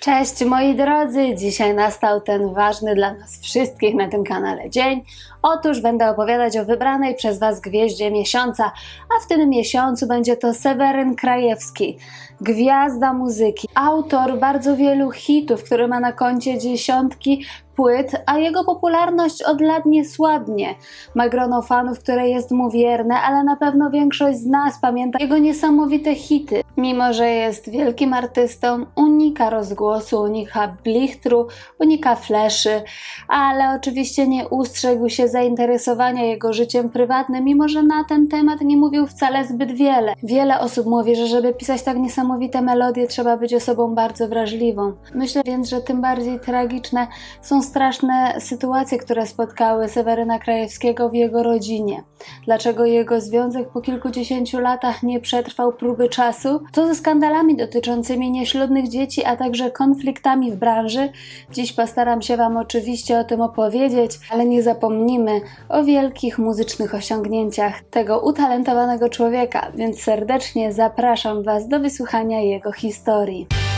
Cześć moi drodzy, dzisiaj nastał ten ważny dla nas wszystkich na tym kanale dzień. Otóż będę opowiadać o wybranej przez Was gwieździe miesiąca, a w tym miesiącu będzie to Seweryn Krajewski, gwiazda muzyki, autor bardzo wielu hitów, który ma na koncie dziesiątki płyt, a jego popularność od lat nie słabnie. Ma grono fanów, które jest mu wierne, ale na pewno większość z nas pamięta jego niesamowite hity. Mimo, że jest wielkim artystą, unika rozgłosu, unika blichtru, unika fleszy, ale oczywiście nie ustrzegł się zainteresowania jego życiem prywatnym, mimo że na ten temat nie mówił wcale zbyt wiele. Wiele osób mówi, że żeby pisać tak niesamowite melodie, trzeba być osobą bardzo wrażliwą. Myślę więc, że tym bardziej tragiczne są straszne sytuacje, które spotkały Seweryna Krajewskiego w jego rodzinie. Dlaczego jego związek po kilkudziesięciu latach nie przetrwał próby czasu? Co ze skandalami dotyczącymi nieślubnych dzieci, a także konfliktami w branży? Dziś postaram się Wam oczywiście o tym opowiedzieć, ale nie zapomnimy o wielkich muzycznych osiągnięciach tego utalentowanego człowieka, więc serdecznie zapraszam Was do wysłuchania jego historii.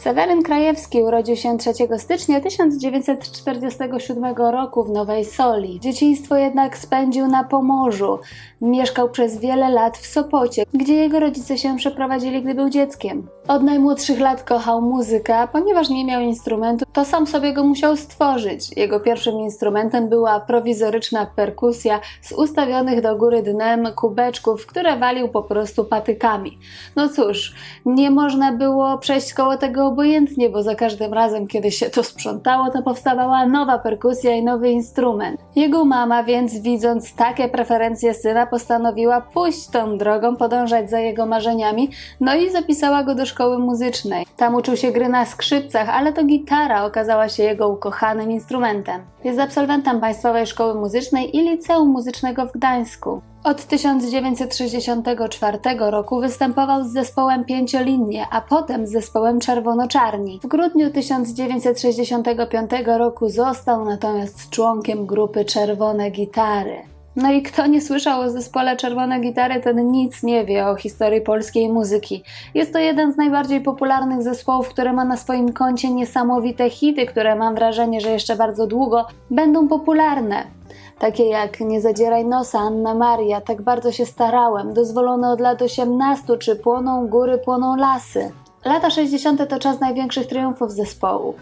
Seweryn Krajewski urodził się 3 stycznia 1947 roku w Nowej Soli. Dzieciństwo jednak spędził na Pomorzu. Mieszkał przez wiele lat w Sopocie, gdzie jego rodzice się przeprowadzili, gdy był dzieckiem. Od najmłodszych lat kochał muzykę, a ponieważ nie miał instrumentu, to sam sobie go musiał stworzyć. Jego pierwszym instrumentem była prowizoryczna perkusja z ustawionych do góry dnem kubeczków, które walił po prostu patykami. No cóż, nie można było przejść koło tego obojętnie, bo za każdym razem, kiedy się to sprzątało, to powstawała nowa perkusja i nowy instrument. Jego mama więc, widząc takie preferencje syna, postanowiła pójść tą drogą, podążać za jego marzeniami, no i zapisała go do szkoły muzycznej. Tam uczył się gry na skrzypcach, ale to gitara okazała się jego ukochanym instrumentem. Jest absolwentem Państwowej Szkoły Muzycznej i Liceum Muzycznego w Gdańsku. Od 1964 roku występował z zespołem Pięciolinnie, a potem z zespołem Czerwono-Czarni. W grudniu 1965 roku został natomiast członkiem grupy Czerwone Gitary. No i kto nie słyszał o zespole Czerwone Gitary, ten nic nie wie o historii polskiej muzyki. Jest to jeden z najbardziej popularnych zespołów, który ma na swoim koncie niesamowite hity, które mam wrażenie, że jeszcze bardzo długo będą popularne. Takie jak Nie zadzieraj nosa, Anna Maria, tak bardzo się starałem, dozwolone od lat 18, czy płoną góry, płoną lasy. Lata 60. to czas największych triumfów zespołu.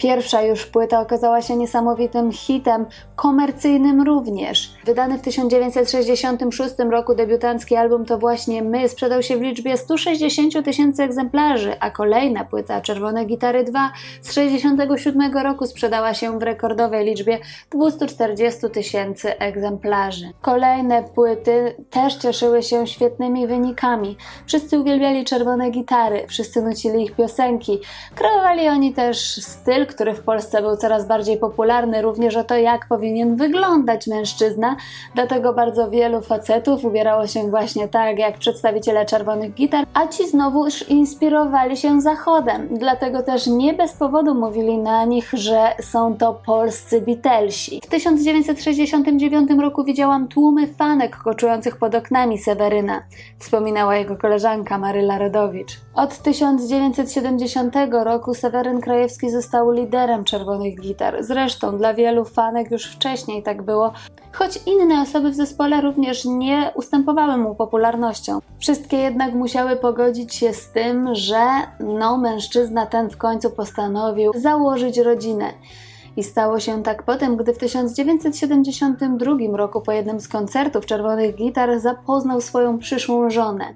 Pierwsza już płyta okazała się niesamowitym hitem, komercyjnym również. Wydany w 1966 roku debiutancki album to właśnie My sprzedał się w liczbie 160 tysięcy egzemplarzy, a kolejna płyta Czerwone Gitary 2 z 67 roku sprzedała się w rekordowej liczbie 240 tysięcy egzemplarzy. Kolejne płyty też cieszyły się świetnymi wynikami. Wszyscy uwielbiali Czerwone Gitary, wszyscy nucili ich piosenki. Kreowali oni też styl, który w Polsce był coraz bardziej popularny, również o to, jak powinien wyglądać mężczyzna. Dlatego bardzo wielu facetów ubierało się właśnie tak, jak przedstawiciele czerwonych gitar, a ci znowuż inspirowali się zachodem. Dlatego też nie bez powodu mówili na nich, że są to polscy Beatlesi. W 1969 roku widziałam tłumy fanek koczujących pod oknami Seweryna, wspominała jego koleżanka Maryla Rodowicz. Od 1970 roku Seweryn Krajewski został liderem czerwonych gitar. Zresztą dla wielu fanek już wcześniej tak było, choć inne osoby w zespole również nie ustępowały mu popularnością. Wszystkie jednak musiały pogodzić się z tym, że no mężczyzna ten w końcu postanowił założyć rodzinę. I stało się tak potem, gdy w 1972 roku po jednym z koncertów Czerwonych Gitar zapoznał swoją przyszłą żonę.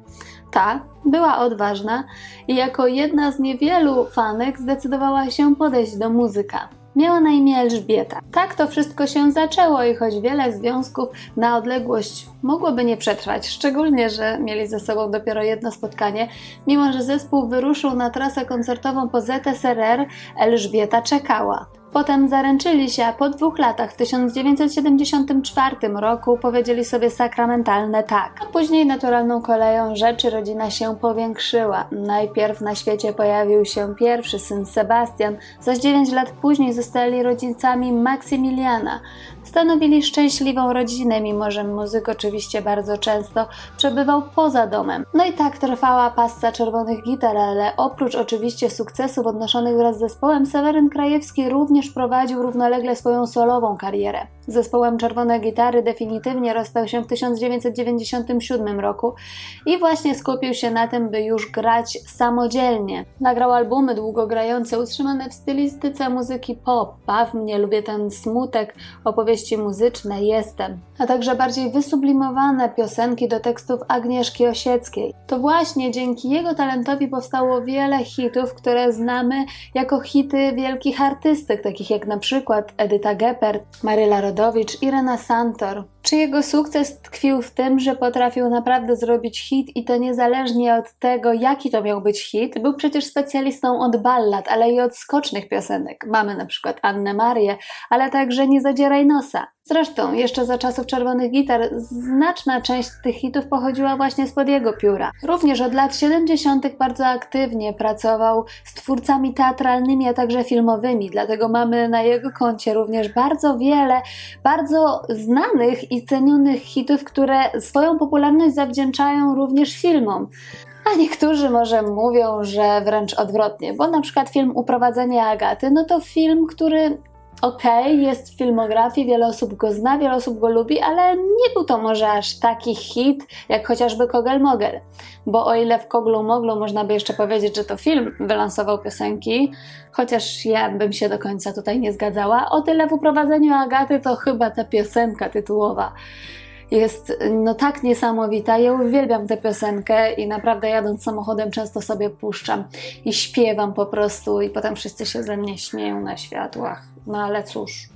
Ta była odważna i jako jedna z niewielu fanek zdecydowała się podejść do muzyka. Miała na imię Elżbieta. Tak to wszystko się zaczęło i choć wiele związków na odległość mogłoby nie przetrwać, szczególnie, że mieli ze sobą dopiero jedno spotkanie, mimo że zespół wyruszył na trasę koncertową po ZSRR, Elżbieta czekała. Potem zaręczyli się, a po dwóch latach, w 1974 roku, powiedzieli sobie sakramentalne tak. A później naturalną koleją rzeczy rodzina się powiększyła. Najpierw na świecie pojawił się pierwszy syn Sebastian, zaś 9 lat później zostali rodzicami Maksymiliana. Stanowili szczęśliwą rodzinę, mimo że muzyk oczywiście bardzo często przebywał poza domem. No i tak trwała pasca czerwonych gitar, ale oprócz oczywiście sukcesów odnoszonych wraz z zespołem, Seweryn Krajewski również prowadził równolegle swoją solową karierę. Z zespołem Czerwone Gitary definitywnie rozstał się w 1997 roku i właśnie skupił się na tym, by już grać samodzielnie. Nagrał albumy długogrające, utrzymane w stylistyce muzyki pop. Baw mnie, lubię ten smutek, opowieści muzyczne, jestem. A także bardziej wysublimowane piosenki do tekstów Agnieszki Osieckiej. To właśnie dzięki jego talentowi powstało wiele hitów, które znamy jako hity wielkich artystek, takich jak na przykład Edyta Geppert, Maryla Rodowicz, Irena Santor. Czy jego sukces tkwił w tym, że potrafił naprawdę zrobić hit i to niezależnie od tego, jaki to miał być hit? Był przecież specjalistą od ballad, ale i od skocznych piosenek. Mamy na przykład Annę Marię, ale także Nie zadzieraj nosa. Zresztą, jeszcze za czasów czerwonych gitar, znaczna część tych hitów pochodziła właśnie spod jego pióra. Również od lat 70. bardzo aktywnie pracował z twórcami teatralnymi, a także filmowymi, dlatego mamy na jego koncie również bardzo wiele bardzo znanych i cenionych hitów, które swoją popularność zawdzięczają również filmom. A niektórzy może mówią, że wręcz odwrotnie, bo na przykład film Uprowadzenie Agaty, no to film, który okej, okay, jest w filmografii, wiele osób go zna, wiele osób go lubi, ale nie był to może aż taki hit, jak chociażby Kogel Mogel. Bo o ile w Koglu Moglu można by jeszcze powiedzieć, że to film wylansował piosenki, chociaż ja bym się do końca tutaj nie zgadzała, o tyle w Uprowadzeniu Agaty to chyba ta piosenka tytułowa jest no tak niesamowita. Ja uwielbiam tę piosenkę i naprawdę jadąc samochodem często sobie puszczam i śpiewam po prostu i potem wszyscy się ze mnie śmieją na światłach. No ale cóż,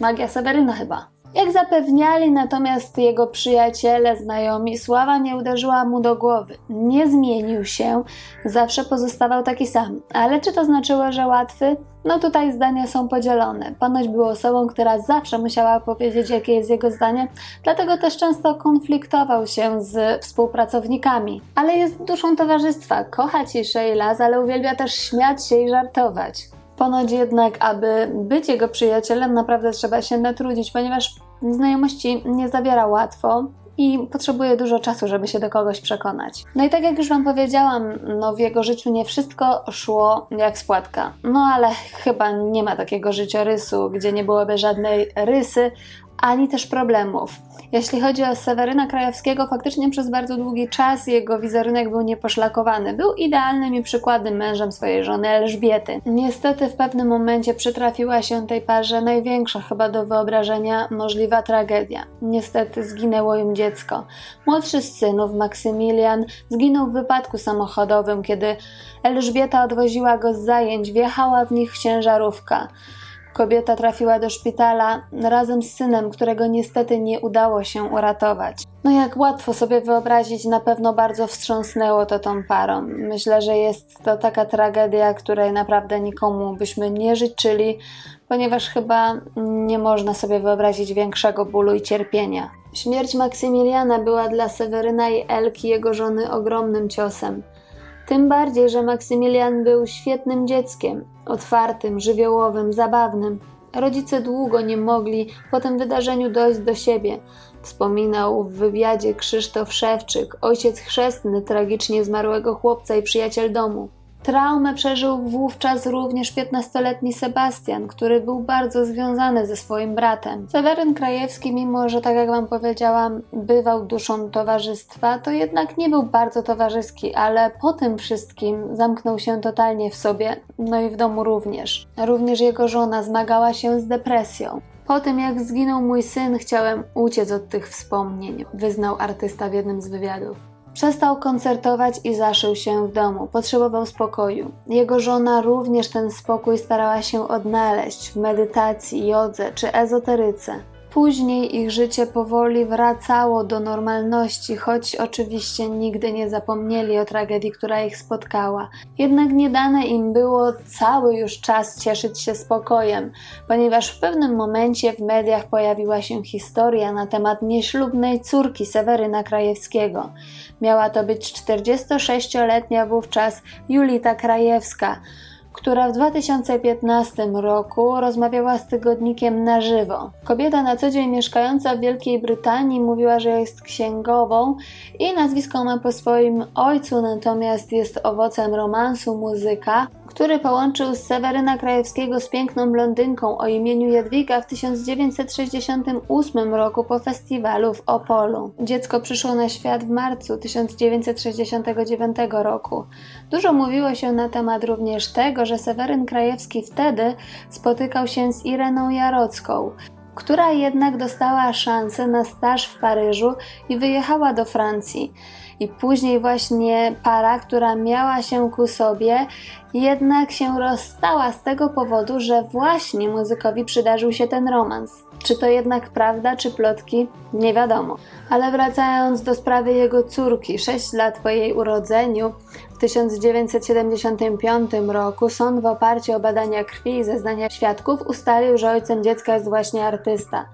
magia Seweryna chyba. Jak zapewniali natomiast jego przyjaciele, znajomi, sława nie uderzyła mu do głowy. Nie zmienił się, zawsze pozostawał taki sam. Ale czy to znaczyło, że łatwy? No tutaj zdania są podzielone. Ponoć był osobą, która zawsze musiała powiedzieć, jakie jest jego zdanie, dlatego też często konfliktował się z współpracownikami. Ale jest duszą towarzystwa, kocha ciszę i las, ale uwielbia też śmiać się i żartować. Ponoć jednak, aby być jego przyjacielem, naprawdę trzeba się natrudzić, ponieważ znajomości nie zawiera łatwo i potrzebuje dużo czasu, żeby się do kogoś przekonać. No i tak jak już Wam powiedziałam, no w jego życiu nie wszystko szło jak spłatka. No ale chyba nie ma takiego życiorysu, gdzie nie byłoby żadnej rysy, ani też problemów. Jeśli chodzi o Seweryna Krajewskiego, faktycznie przez bardzo długi czas jego wizerunek był nieposzlakowany. Był idealnym i przykładnym mężem swojej żony Elżbiety. Niestety w pewnym momencie przytrafiła się tej parze największa chyba do wyobrażenia możliwa tragedia. Niestety zginęło im dziecko. Młodszy z synów, Maksymilian, zginął w wypadku samochodowym, kiedy Elżbieta odwoziła go z zajęć, wjechała w nich ciężarówka. Kobieta trafiła do szpitala razem z synem, którego niestety nie udało się uratować. No jak łatwo sobie wyobrazić, na pewno bardzo wstrząsnęło to tą parą. Myślę, że jest to taka tragedia, której naprawdę nikomu byśmy nie życzyli, ponieważ chyba nie można sobie wyobrazić większego bólu i cierpienia. Śmierć Maksymiliana była dla Seweryna i Elki, jego żony, ogromnym ciosem. Tym bardziej, że Maksymilian był świetnym dzieckiem, otwartym, żywiołowym, zabawnym. Rodzice długo nie mogli po tym wydarzeniu dojść do siebie. Wspominał w wywiadzie Krzysztof Szewczyk, ojciec chrzestny tragicznie zmarłego chłopca i przyjaciel domu. Traumę przeżył wówczas również 15-letni Sebastian, który był bardzo związany ze swoim bratem. Seweryn Krajewski, mimo że, tak jak Wam powiedziałam, bywał duszą towarzystwa, to jednak nie był bardzo towarzyski, ale po tym wszystkim zamknął się totalnie w sobie, no i w domu również. Również jego żona zmagała się z depresją. Po tym jak zginął mój syn, chciałem uciec od tych wspomnień, wyznał artysta w jednym z wywiadów. Przestał koncertować i zaszył się w domu. Potrzebował spokoju. Jego żona również ten spokój starała się odnaleźć w medytacji, jodze czy ezoteryce. Później ich życie powoli wracało do normalności, choć oczywiście nigdy nie zapomnieli o tragedii, która ich spotkała. Jednak nie dane im było cały już czas cieszyć się spokojem, ponieważ w pewnym momencie w mediach pojawiła się historia na temat nieślubnej córki Seweryna Krajewskiego. Miała to być 46-letnia wówczas Julita Krajewska, która w 2015 roku rozmawiała z tygodnikiem na żywo. Kobieta na co dzień mieszkająca w Wielkiej Brytanii mówiła, że jest księgową i nazwisko ma po swoim ojcu, natomiast jest owocem romansu muzyka, który połączył Seweryna Krajewskiego z piękną blondynką o imieniu Jadwiga w 1968 roku po festiwalu w Opolu. Dziecko przyszło na świat w marcu 1969 roku. Dużo mówiło się na temat również tego, że Seweryn Krajewski wtedy spotykał się z Ireną Jarocką, która jednak dostała szansę na staż w Paryżu i wyjechała do Francji. I później właśnie para, która miała się ku sobie, jednak się rozstała z tego powodu, że właśnie muzykowi przydarzył się ten romans. Czy to jednak prawda, czy plotki? Nie wiadomo. Ale wracając do sprawy jego córki, 6 lat po jej urodzeniu, w 1975 roku sąd w oparciu o badania krwi i zeznania świadków ustalił, że ojcem dziecka jest właśnie artysta.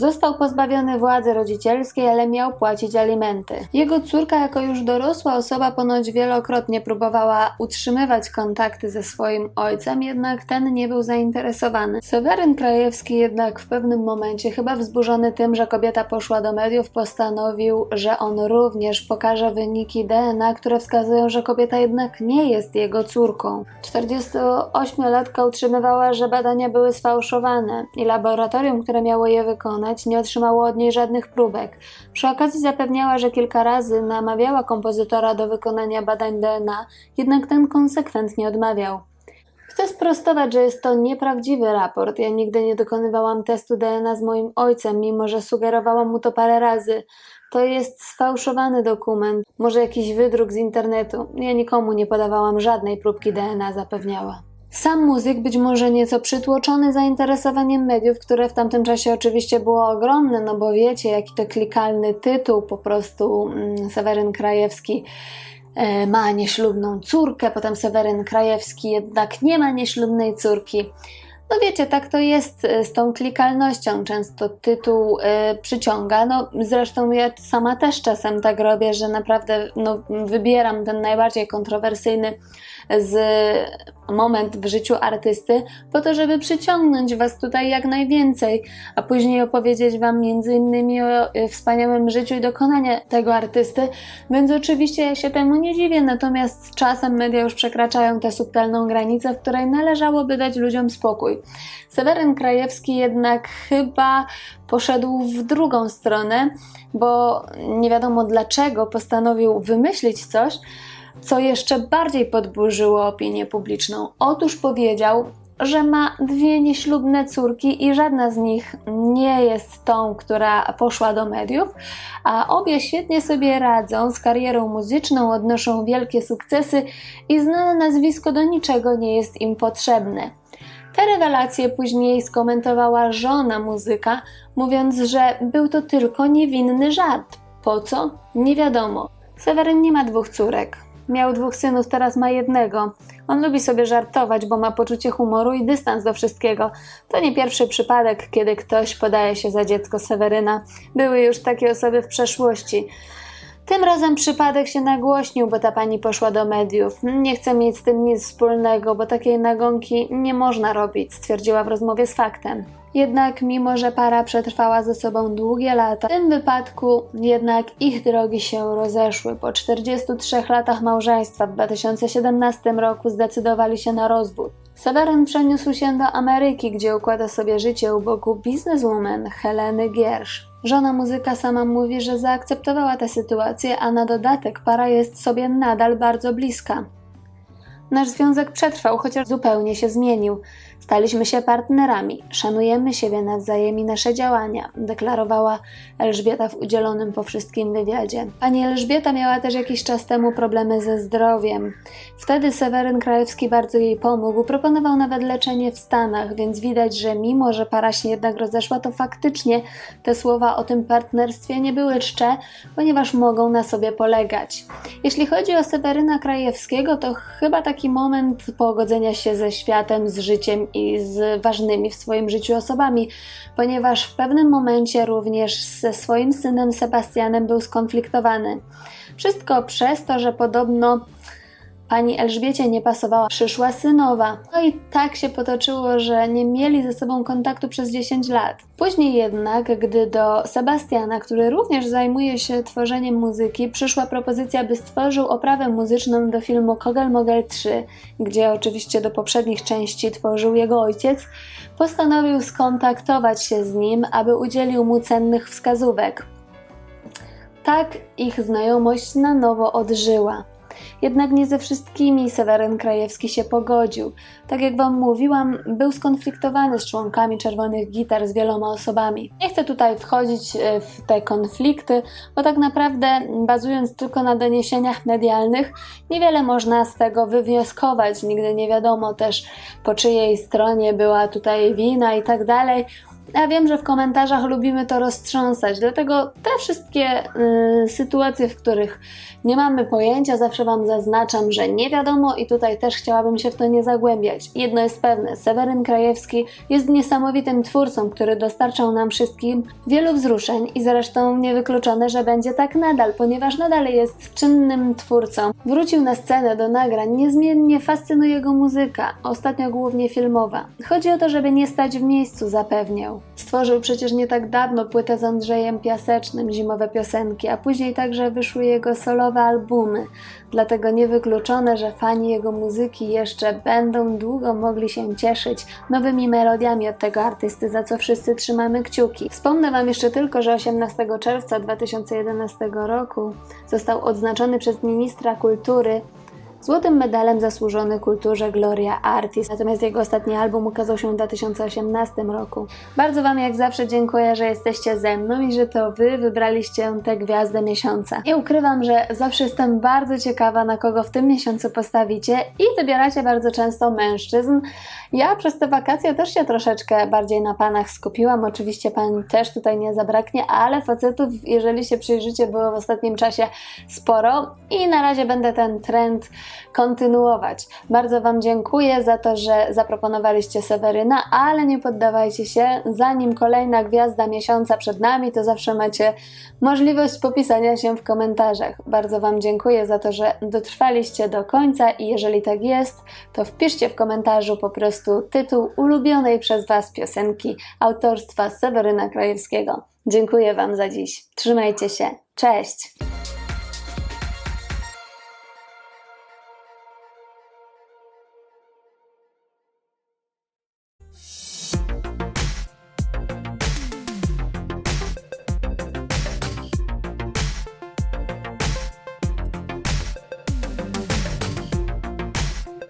Został pozbawiony władzy rodzicielskiej, ale miał płacić alimenty. Jego córka, jako już dorosła osoba, ponoć wielokrotnie próbowała utrzymywać kontakty ze swoim ojcem, jednak ten nie był zainteresowany. Seweryn Krajewski jednak w pewnym momencie, chyba wzburzony tym, że kobieta poszła do mediów, postanowił, że on również pokaże wyniki DNA, które wskazują, że kobieta jednak nie jest jego córką. 48-latka utrzymywała, że badania były sfałszowane i laboratorium, które miało je wykonać, nie otrzymało od niej żadnych próbek. Przy okazji zapewniała, że kilka razy namawiała kompozytora do wykonania badań DNA, jednak ten konsekwentnie odmawiał. Chcę sprostować, że jest to nieprawdziwy raport. Ja nigdy nie dokonywałam testu DNA z moim ojcem, mimo że sugerowałam mu to parę razy. To jest sfałszowany dokument, może jakiś wydruk z internetu. Ja nikomu nie podawałam żadnej próbki DNA, zapewniała. Sam muzyk, być może nieco przytłoczony zainteresowaniem mediów, które w tamtym czasie oczywiście było ogromne, no bo wiecie, jaki to klikalny tytuł, po prostu mm, Seweryn Krajewski e, ma nieślubną córkę, potem Seweryn Krajewski jednak nie ma nieślubnej córki. No wiecie, tak to jest e, z tą klikalnością. Często tytuł y, przyciąga. No zresztą ja sama też czasem tak robię, że naprawdę no, wybieram ten najbardziej kontrowersyjny z moment w życiu artysty, po to, żeby przyciągnąć Was tutaj jak najwięcej, a później opowiedzieć Wam między innymi o y, wspaniałym życiu i dokonaniu tego artysty, więc oczywiście ja się temu nie dziwię, natomiast czasem media już przekraczają tę subtelną granicę, w której należałoby dać ludziom spokój. Seweryn Krajewski jednak chyba poszedł w drugą stronę, bo nie wiadomo dlaczego postanowił wymyślić coś, co jeszcze bardziej podburzyło opinię publiczną. Otóż powiedział, że ma dwie nieślubne córki i żadna z nich nie jest tą, która poszła do mediów, a obie świetnie sobie radzą z karierą muzyczną, odnoszą wielkie sukcesy i znane nazwisko do niczego nie jest im potrzebne. Te rewelacje później skomentowała żona muzyka, mówiąc, że był to tylko niewinny żart. Po co? Nie wiadomo. Seweryn nie ma dwóch córek. Miał dwóch synów, teraz ma jednego. On lubi sobie żartować, bo ma poczucie humoru i dystans do wszystkiego. To nie pierwszy przypadek, kiedy ktoś podaje się za dziecko Seweryna. Były już takie osoby w przeszłości. Tym razem przypadek się nagłośnił, bo ta pani poszła do mediów. Nie chcę mieć z tym nic wspólnego, bo takiej nagonki nie można robić, stwierdziła w rozmowie z faktem. Jednak mimo, że para przetrwała ze sobą długie lata, w tym wypadku jednak ich drogi się rozeszły. Po 43 latach małżeństwa w 2017 roku zdecydowali się na rozwód. Seweryn przeniósł się do Ameryki, gdzie układa sobie życie u boku bizneswoman Heleny Giersz. Żona muzyka sama mówi, że zaakceptowała tę sytuację, a na dodatek para jest sobie nadal bardzo bliska. Nasz związek przetrwał, chociaż zupełnie się zmienił. Staliśmy się partnerami, szanujemy siebie nawzajem i nasze działania, deklarowała Elżbieta w udzielonym po wszystkim wywiadzie. Pani Elżbieta miała też jakiś czas temu problemy ze zdrowiem. Wtedy Seweryn Krajewski bardzo jej pomógł, proponował nawet leczenie w Stanach, więc widać, że mimo, że para się jednak rozeszła, to faktycznie te słowa o tym partnerstwie nie były czcze, ponieważ mogą na sobie polegać. Jeśli chodzi o Seweryna Krajewskiego, to chyba taki moment pogodzenia się ze światem, z życiem i z ważnymi w swoim życiu osobami, ponieważ w pewnym momencie również ze swoim synem Sebastianem był skonfliktowany. Wszystko przez to, że podobno pani Elżbiecie nie pasowała przyszła synowa. No i tak się potoczyło, że nie mieli ze sobą kontaktu przez 10 lat. Później jednak, gdy do Sebastiana, który również zajmuje się tworzeniem muzyki, przyszła propozycja, by stworzył oprawę muzyczną do filmu Kogel Mogel 3, gdzie oczywiście do poprzednich części tworzył jego ojciec, postanowił skontaktować się z nim, aby udzielił mu cennych wskazówek. Tak ich znajomość na nowo odżyła. Jednak nie ze wszystkimi Seweryn Krajewski się pogodził. Tak jak Wam mówiłam, był skonfliktowany z członkami Czerwonych Gitar, z wieloma osobami. Nie chcę tutaj wchodzić e, w te konflikty, bo tak naprawdę, bazując tylko na doniesieniach medialnych, niewiele można z tego wywnioskować. Nigdy nie wiadomo też, po czyjej stronie była tutaj wina i tak dalej. Ja wiem, że w komentarzach lubimy to roztrząsać, dlatego te wszystkie y, sytuacje, w których nie mamy pojęcia, zawsze Wam zaznaczam, że nie wiadomo i tutaj też chciałabym się w to nie zagłębiać. Jedno jest pewne, Seweryn Krajewski jest niesamowitym twórcą, który dostarczał nam wszystkim wielu wzruszeń i zresztą niewykluczone, że będzie tak nadal, ponieważ nadal jest czynnym twórcą. Wrócił na scenę do nagrań, niezmiennie fascynuje go muzyka, ostatnio głównie filmowa. Chodzi o to, żeby nie stać w miejscu, zapewniał. Stworzył przecież nie tak dawno płytę z Andrzejem Piasecznym, zimowe piosenki, a później także wyszły jego solowe albumy. Dlatego niewykluczone, że fani jego muzyki jeszcze będą długo mogli się cieszyć nowymi melodiami od tego artysty, za co wszyscy trzymamy kciuki. Wspomnę Wam jeszcze tylko, że 18 czerwca 2011 roku został odznaczony przez ministra kultury Złotym medalem zasłużony kulturze Gloria Artis, natomiast jego ostatni album ukazał się w 2018 roku. Bardzo Wam jak zawsze dziękuję, że jesteście ze mną i że to Wy wybraliście tę gwiazdę miesiąca. Nie ukrywam, że zawsze jestem bardzo ciekawa, na kogo w tym miesiącu postawicie i wybieracie bardzo często mężczyzn. Ja przez te wakacje też się troszeczkę bardziej na panach skupiłam. Oczywiście pan też tutaj nie zabraknie, ale facetów, jeżeli się przyjrzycie, było w ostatnim czasie sporo i na razie będę ten trend kontynuować. Bardzo Wam dziękuję za to, że zaproponowaliście Seweryna, ale nie poddawajcie się. Zanim kolejna gwiazda miesiąca przed nami, to zawsze macie możliwość popisania się w komentarzach. Bardzo Wam dziękuję za to, że dotrwaliście do końca i jeżeli tak jest, to wpiszcie w komentarzu po prostu tytuł ulubionej przez Was piosenki autorstwa Seweryna Krajewskiego. Dziękuję Wam za dziś. Trzymajcie się. Cześć!